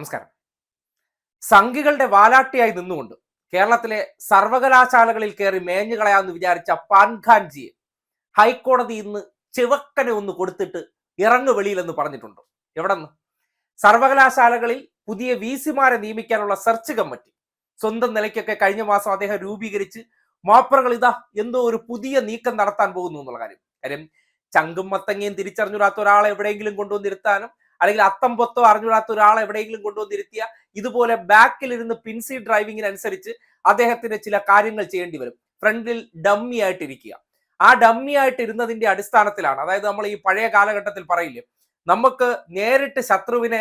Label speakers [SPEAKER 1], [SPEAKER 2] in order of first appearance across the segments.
[SPEAKER 1] നമസ്കാരം. സംഘികളുടെ വാലാട്ടിയായി നിന്നുകൊണ്ട് കേരളത്തിലെ സർവകലാശാലകളിൽ കയറി മേഞ്ഞു കളയാമെന്ന് വിചാരിച്ച പാൻഖാൻജിയെ ഹൈക്കോടതി ഇന്ന് ചിവക്കനെ ഒന്ന് കൊടുത്തിട്ട് ഇറങ്ങു വെളിയിലെന്ന് പറഞ്ഞിട്ടുണ്ട്. എവിടെന്ന്? സർവകലാശാലകളിൽ പുതിയ വി സിമാരെ നിയമിക്കാനുള്ള സെർച്ച് കമ്മിറ്റി. സ്വന്തം നിലയ്ക്കൊക്കെ കഴിഞ്ഞ മാസം അദ്ദേഹം രൂപീകരിച്ച് മാപ്പറകൾ ഇതാ എന്തോ ഒരു പുതിയ നീക്കം നടത്താൻ പോകുന്നു എന്നുള്ള കാര്യം. കാര്യം ചങ്കും മത്തങ്ങയും തിരിച്ചറിഞ്ഞൂടാത്ത ഒരാളെ എവിടെയെങ്കിലും കൊണ്ടുവന്നിരുത്താനും അല്ലെങ്കിൽ അത്തം പൊത്തോ അറിഞ്ഞൂടാത്ത ഒരാളെ എവിടെയെങ്കിലും കൊണ്ടുവന്നിരുത്തിയ ഇതുപോലെ ബാക്കിൽ ഇരുന്ന് പിൻസി ഡ്രൈവിങ്ങിനനുസരിച്ച് അദ്ദേഹത്തിന് ചില കാര്യങ്ങൾ ചെയ്യേണ്ടി വരും. ഫ്രണ്ടിൽ ഡമ്മി ആയിട്ടിരിക്കുക. ആ ഡമ്മി ആയിട്ട് ഇരുന്നതിന്റെ അടിസ്ഥാനത്തിലാണ് അതായത് നമ്മൾ ഈ പഴയ കാലഘട്ടത്തിൽ പറയില്ലേ നമുക്ക് നേരിട്ട് ശത്രുവിനെ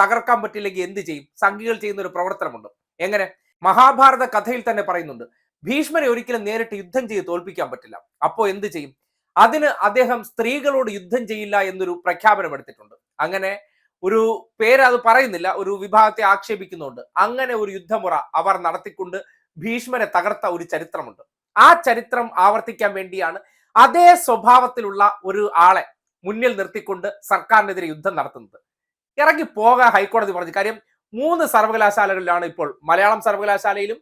[SPEAKER 1] തകർക്കാൻ പറ്റില്ലെങ്കിൽ എന്ത് ചെയ്യും? സംഘികൾ ചെയ്യുന്ന ഒരു പ്രവർത്തനമുണ്ട്. എങ്ങനെ? മഹാഭാരത കഥയിൽ തന്നെ പറയുന്നുണ്ട് ഭീഷ്മരെ ഒരിക്കലും നേരിട്ട് യുദ്ധം ചെയ്ത് തോൽപ്പിക്കാൻ പറ്റില്ല. അപ്പോൾ എന്ത് ചെയ്യും? അതിന് അദ്ദേഹം സ്ത്രീകളോട് യുദ്ധം ചെയ്യില്ല എന്നൊരു പ്രഖ്യാപനം എടുത്തിട്ടുണ്ട്. അങ്ങനെ ഒരു പേര് അത് പറയുന്നില്ല ഒരു വിഭാഗത്തെ ആക്ഷേപിക്കുന്നുണ്ട്. അങ്ങനെ ഒരു യുദ്ധമുറ അവർ നടത്തിക്കൊണ്ട് ഭീഷ്മരെ തകർത്ത ഒരു ചരിത്രമുണ്ട്. ആ ചരിത്രം ആവർത്തിക്കാൻ വേണ്ടിയാണ് അതേ സ്വഭാവത്തിലുള്ള ഒരു ആളെ മുന്നിൽ നിർത്തിക്കൊണ്ട് സർക്കാരിനെതിരെ യുദ്ധം നടത്തുന്നത്. ഇറങ്ങി പോകാൻ ഹൈക്കോടതി പറഞ്ഞു. കാര്യം മൂന്ന് സർവകലാശാലകളിലാണ് ഇപ്പോൾ മലയാളം സർവകലാശാലയിലും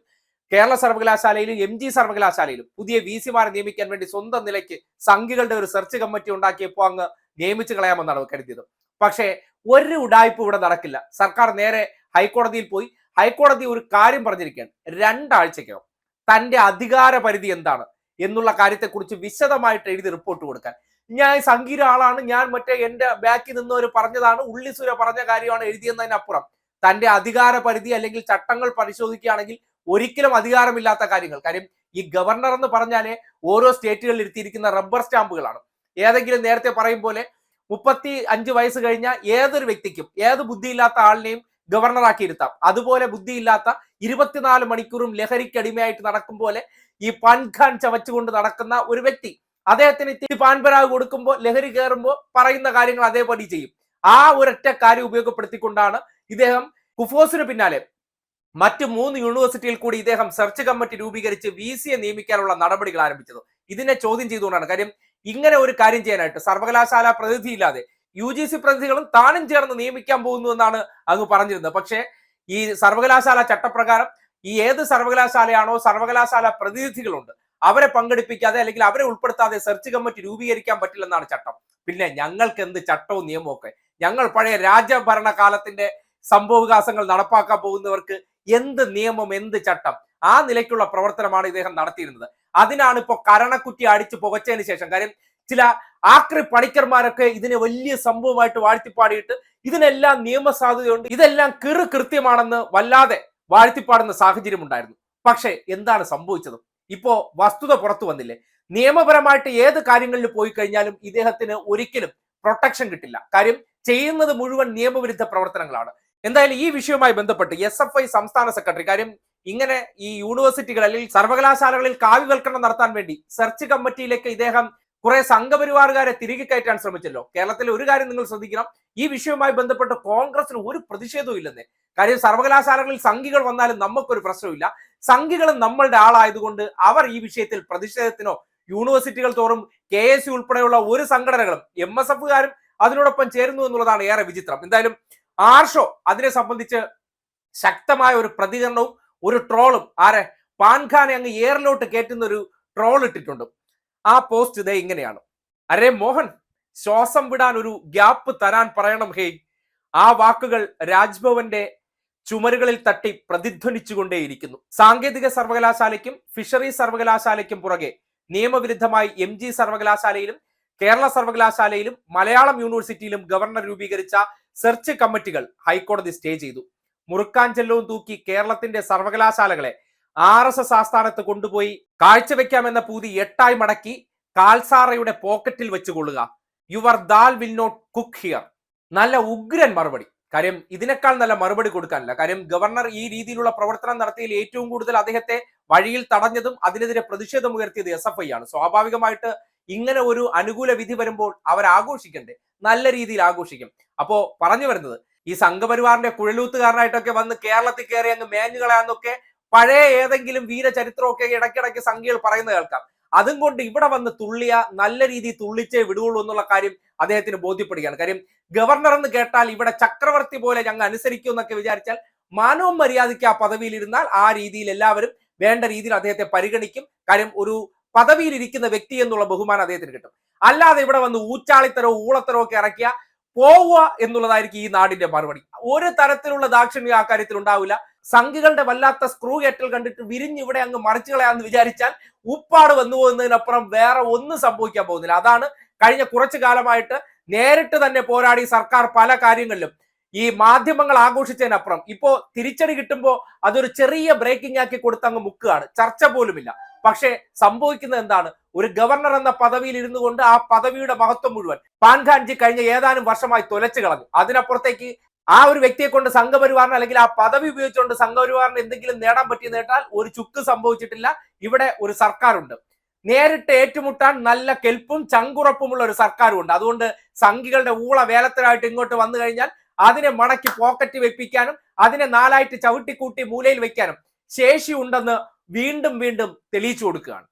[SPEAKER 1] കേരള സർവകലാശാലയിലും എം ജി സർവകലാശാലയിലും പുതിയ വി സിമാരെ നിയമിക്കാൻ വേണ്ടി സ്വന്തം നിലയ്ക്ക് സംഘികളുടെ ഒരു സെർച്ച് കമ്മിറ്റി ഉണ്ടാക്കിയപ്പോൾ അങ്ങ് നിയമിച്ചു കളയാമെന്നാണ് കരുതിയത്. പക്ഷേ ഒരു ഉടായ്പ ഇവിടെ നടക്കില്ല. സർക്കാർ നേരെ ഹൈക്കോടതിയിൽ പോയി. ഹൈക്കോടതി ഒരു കാര്യം പറഞ്ഞിരിക്കുകയാണ്. രണ്ടാഴ്ചക്കകം തന്റെ അധികാര പരിധി എന്താണ് എന്നുള്ള കാര്യത്തെക്കുറിച്ച് വിശദമായിട്ട് എഴുതി റിപ്പോർട്ട് കൊടുക്കാൻ. ഞാൻ സംഗീത ആളാണ്. ഞാൻ മറ്റേ എന്റെ ബാക്കിൽ നിന്നവർ പറഞ്ഞതാണ്. ഉള്ളിസുര പറഞ്ഞ കാര്യമാണ് എഴുതിയെന്നതിനപ്പുറം തന്റെ അധികാര പരിധി അല്ലെങ്കിൽ ചട്ടങ്ങൾ പരിശോധിക്കുകയാണെങ്കിൽ ഒരിക്കലും അധികാരമില്ലാത്ത കാര്യങ്ങൾ. കാര്യം ഈ ഗവർണർ എന്ന് പറഞ്ഞാലേ ഓരോ സ്റ്റേറ്റുകളിൽ ഇരുത്തിയിരിക്കുന്ന റബ്ബർ സ്റ്റാമ്പുകളാണ്. ഏതെങ്കിലും നേരത്തെ പറയും പോലെ മുപ്പത്തി അഞ്ച് വയസ്സ് കഴിഞ്ഞ ഏതൊരു വ്യക്തിക്കും ഏത് ബുദ്ധിയില്ലാത്ത ആളിനെയും ഗവർണറാക്കി ഇരുത്താം. അതുപോലെ ബുദ്ധിയില്ലാത്ത ഇരുപത്തിനാല് മണിക്കൂറും ലഹരിക്കടിമയായിട്ട് നടക്കും പോലെ ഈ പാൻഖാൻ ചവച്ചുകൊണ്ട് നടക്കുന്ന ഒരു വ്യക്തി അദ്ദേഹത്തിന് ഇത്തിരി പാൻപരാഗ് കൊടുക്കുമ്പോൾ ലഹരി കയറുമ്പോൾ പറയുന്ന കാര്യങ്ങൾ അതേപടി ചെയ്യും. ആ ഒരൊറ്റ കാര്യം ഉപയോഗപ്പെടുത്തിക്കൊണ്ടാണ് ഇദ്ദേഹം കുഫോസിന് പിന്നാലെ മറ്റ് മൂന്ന് യൂണിവേഴ്സിറ്റിയിൽ കൂടി ഇദ്ദേഹം സെർച്ച് കമ്മിറ്റി രൂപീകരിച്ച് വി സിയെ നിയമിക്കാനുള്ള നടപടികൾ ആരംഭിച്ചത്. ഇതിനെ ചോദ്യം ചെയ്തുകൊണ്ടാണ്. കാര്യം ഇങ്ങനെ ഒരു കാര്യം ചെയ്യാനായിട്ട് സർവകലാശാല പ്രതിനിധിയില്ലാതെ യു ജി സി പ്രതിനിധികളും താനും ചേർന്ന് നിയമിക്കാൻ പോകുന്നു എന്നാണ് അങ്ങ് പറഞ്ഞിരുന്നത്. പക്ഷേ ഈ സർവകലാശാല ചട്ടപ്രകാരം ഈ ഏത് സർവകലാശാലയാണോ സർവകലാശാല പ്രതിനിധികളുണ്ട് അവരെ പങ്കെടുപ്പിക്കാതെ അല്ലെങ്കിൽ അവരെ ഉൾപ്പെടുത്താതെ സെർച്ച് കമ്മിറ്റി രൂപീകരിക്കാൻ പറ്റില്ലെന്നാണ് ചട്ടം. പിന്നെ ഞങ്ങൾക്ക് എന്ത് ചട്ടവും നിയമവും ഒക്കെ ഞങ്ങൾ പഴയ രാജഭരണ കാലത്തിന്റെ സംഭവവികാസങ്ങൾ നടപ്പാക്കാൻ പോകുന്നവർക്ക് എന്ത് നിയമം എന്ത് ചട്ടം? ആ നിലയ്ക്കുള്ള പ്രവർത്തനമാണ് ഇദ്ദേഹം നടത്തിയിരുന്നത്. അതിനാണ് ഇപ്പോൾ കരണക്കുറ്റി അടിച്ചു പുകച്ചതിന് ശേഷം. കാര്യം ചില ആക്രി പണിക്കർമാരൊക്കെ ഇതിനെ വലിയ സംഭവമായിട്ട് വാഴ്ത്തിപ്പാടിയിട്ട് ഇതിനെല്ലാം നിയമസാധുതയുണ്ട്. ഇതെല്ലാം കിറു കൃത്യമാണെന്ന് വല്ലാതെ വാഴ്ത്തിപ്പാടുന്ന സാഹചര്യം ഉണ്ടായിരുന്നു. പക്ഷേ എന്താണ് സംഭവിച്ചത്? ഇപ്പോ വസ്തുത പുറത്തു വന്നില്ലേ? നിയമപരമായിട്ട് ഏത് കാര്യങ്ങളിൽ പോയി കഴിഞ്ഞാലും ഇദ്ദേഹത്തിന് ഒരിക്കലും പ്രൊട്ടക്ഷൻ കിട്ടില്ല. കാര്യം ചെയ്യുന്നത് മുഴുവൻ നിയമവിരുദ്ധ പ്രവർത്തനങ്ങളാണ്. എന്തായാലും ഈ വിഷയവുമായി ബന്ധപ്പെട്ട് എസ് എഫ് ഐ സംസ്ഥാന സെക്രട്ടറി കാര്യം ഇങ്ങനെ ഈ യൂണിവേഴ്സിറ്റികൾ അല്ലെങ്കിൽ സർവകലാശാലകളിൽ കാവ്യവൽക്കരണം നടത്താൻ വേണ്ടി സെർച്ച് കമ്മിറ്റിയിലേക്ക് ഇദ്ദേഹം കുറെ സംഘപരിവാറുകാരെ തിരികെ കയറ്റാൻ ശ്രമിച്ചല്ലോ. കേരളത്തിൽ ഒരു കാര്യം നിങ്ങൾ ശ്രദ്ധിക്കണം. ഈ വിഷയവുമായി ബന്ധപ്പെട്ട് കോൺഗ്രസിന് ഒരു പ്രതിഷേധവും ഇല്ലെന്നേ. കാര്യം സർവകലാശാലകളിൽ സംഘികൾ വന്നാലും നമുക്കൊരു പ്രശ്നമില്ല സംഘികളും നമ്മളുടെ ആളായതുകൊണ്ട് അവർ ഈ വിഷയത്തിൽ പ്രതിഷേധത്തിനോ യൂണിവേഴ്സിറ്റികൾ തോറും കെ എസ് യു ഉൾപ്പെടെയുള്ള ഒരു സംഘടനകളും എം എസ് എഫുകാരും അതിനോടൊപ്പം ചേരുന്നു എന്നുള്ളതാണ് ഏറെ വിചിത്രം. എന്തായാലും ആർഷോ അതിനെ സംബന്ധിച്ച് ശക്തമായ ഒരു പ്രതികരണവും ഒരു ട്രോളും. ആരെ? പാൻഖാനെ അങ്ങ് എയറിലോട്ട് കയറ്റുന്ന ഒരു ട്രോൾ ഇട്ടിട്ടുണ്ട്. ആ പോസ്റ്റ് ഇതേ ഇങ്ങനെയാണ്. അരേ മോഹൻ ശ്വാസം വിടാൻ ഒരു ഗ്യാപ്പ് തരാൻ പറയണം ഹേയ്. ആ വാക്കുകൾ രാജ്ഭവന്റെ ചുമരുകളിൽ തട്ടി പ്രതിധ്വനിച്ചുകൊണ്ടേയിരിക്കുന്നു. സാങ്കേതിക സർവകലാശാലയ്ക്കും ഫിഷറീസ് സർവകലാശാലയ്ക്കും പുറകെ നിയമവിരുദ്ധമായി എം ജി സർവകലാശാലയിലും കേരള സർവകലാശാലയിലും മലയാളം യൂണിവേഴ്സിറ്റിയിലും ഗവർണർ രൂപീകരിച്ച സെർച്ച് കമ്മിറ്റികൾ ഹൈക്കോടതി സ്റ്റേ ചെയ്തു. മുറുക്കാഞ്ചെല്ലവും തൂക്കി കേരളത്തിന്റെ സർവകലാശാലകളെ ആർ എസ് എസ് ആസ്ഥാനത്ത് കൊണ്ടുപോയി കാഴ്ചവെക്കാമെന്ന പൂതി എട്ടായി മടക്കി കാൽസാറയുടെ പോക്കറ്റിൽ വെച്ചുകൊള്ളുക. Your dal will not cook here. നല്ല ഉഗ്രൻ മറുപടി. കാര്യം ഇതിനേക്കാൾ നല്ല മറുപടി കൊടുക്കാനില്ല. കാര്യം ഗവർണർ ഈ രീതിയിലുള്ള പ്രവർത്തനം നടത്തിയതിൽ ഏറ്റവും കൂടുതൽ അദ്ദേഹത്തെ വഴിയിൽ തടഞ്ഞതും അതിനെതിരെ പ്രതിഷേധം ഉയർത്തിയത് എസ് എഫ് ഐ ആണ്. സ്വാഭാവികമായിട്ട് ഇങ്ങനെ ഒരു അനുകൂല വിധി വരുമ്പോൾ അവർ ആഘോഷിക്കണ്ടേ? നല്ല രീതിയിൽ ആഘോഷിക്കും. അപ്പോ പറഞ്ഞു വരുന്നത് ഈ സംഘപരിവാറിന്റെ കുഴലൂത്തുകാരനായിട്ടൊക്കെ വന്ന് കേരളത്തിൽ കയറി അങ്ങ് മേഞ്ഞുകളയാന്നൊക്കെ പഴയ ഏതെങ്കിലും വീരചരിത്രമൊക്കെ ഇടയ്ക്കിടയ്ക്ക് സംഖ്യകൾ പറയുന്നത് കേൾക്കാം. അതും കൊണ്ട് ഇവിടെ വന്ന് തുള്ളിയ നല്ല രീതിയിൽ തുള്ളിച്ചേ വിടുകയുള്ളൂ എന്നുള്ള കാര്യം അദ്ദേഹത്തിന് ബോധ്യപ്പെടുകയാണ്. കാര്യം ഗവർണർ എന്ന് കേട്ടാൽ ഇവിടെ ചക്രവർത്തി പോലെ ഞങ്ങൾ അനുസരിക്കും എന്നൊക്കെ വിചാരിച്ചാൽ മാനവും മര്യാദയ്ക്ക് ആ പദവിയിൽ ഇരുന്നാൽ ആ രീതിയിൽ എല്ലാവരും വേണ്ട രീതിയിൽ അദ്ദേഹത്തെ പരിഗണിക്കും. കാര്യം ഒരു പദവിയിൽ ഇരിക്കുന്ന വ്യക്തി എന്നുള്ള ബഹുമാനം അദ്ദേഹത്തിന് കിട്ടും. അല്ലാതെ ഇവിടെ വന്ന് ഊച്ചാളിത്തരോ ഊളത്തരോ ഒക്കെ ഇറക്കിയ പോവുക എന്നുള്ളതായിരിക്കും ഈ നാടിന്റെ മറുപടി. ഒരു തരത്തിലുള്ള ദാക്ഷിണ്യം ആ കാര്യത്തിൽ ഉണ്ടാവില്ല. സംഘികളുടെ വല്ലാത്ത സ്ക്രൂ കെറ്റൽ കണ്ടിട്ട് വിരിഞ്ഞ് ഇവിടെ അങ്ങ് മറിച്ചു കളയാന്ന് വിചാരിച്ചാൽ ഉപ്പാട് വന്നു പോകുന്നതിനപ്പുറം വേറെ ഒന്നും സംഭവിക്കാൻ പോകുന്നില്ല. അതാണ് കഴിഞ്ഞ കുറച്ചു കാലമായിട്ട് നേരിട്ട് തന്നെ പോരാടി സർക്കാർ പല കാര്യങ്ങളിലും ഈ മാധ്യമങ്ങൾ ആഘോഷിച്ചതിനപ്പുറം. ഇപ്പോ തിരിച്ചടി കിട്ടുമ്പോൾ അതൊരു ചെറിയ ബ്രേക്കിംഗ് ആക്കി കൊടുത്ത അങ്ങ് മുക്കുകയാണ്. ചർച്ച പോലുമില്ല. പക്ഷേ സംഭവിക്കുന്നത് എന്താണ്? ഒരു ഗവർണർ എന്ന പദവിയിൽ ഇരുന്നു കൊണ്ട് ആ പദവിയുടെ മഹത്വം മുഴുവൻ പാൻഖാൻജി കഴിഞ്ഞ ഏതാനും വർഷമായി തൊലച്ചു കളഞ്ഞു. അതിനപ്പുറത്തേക്ക് ആ ഒരു വ്യക്തിയെ കൊണ്ട് സംഘപരിവാറിന് അല്ലെങ്കിൽ ആ പദവി ഉപയോഗിച്ചുകൊണ്ട് സംഘപരിവാറിന് എന്തെങ്കിലും നേടാൻ പറ്റി നേട്ടാൽ ഒരു ചുക്ക് സംഭവിച്ചിട്ടില്ല. ഇവിടെ ഒരു സർക്കാരുണ്ട്. നേരിട്ട് ഏറ്റുമുട്ടാൻ നല്ല കെൽപ്പും ചങ്കുറപ്പുമുള്ള ഒരു സർക്കാരും ഉണ്ട് അതുകൊണ്ട് സംഘികളുടെ ഊള വേലത്തിലായിട്ട് ഇങ്ങോട്ട് വന്നു കഴിഞ്ഞാൽ അതിനെ മടക്കി പോക്കറ്റ് വെപ്പിക്കാനും അതിനെ നാലായിട്ട് ചവിട്ടിക്കൂട്ടി മൂലയിൽ വെക്കാനും ശേഷിയുണ്ടെന്ന് വീണ്ടും വീണ്ടും തെളിയിച്ചു കൊടുക്കുകയാണ്.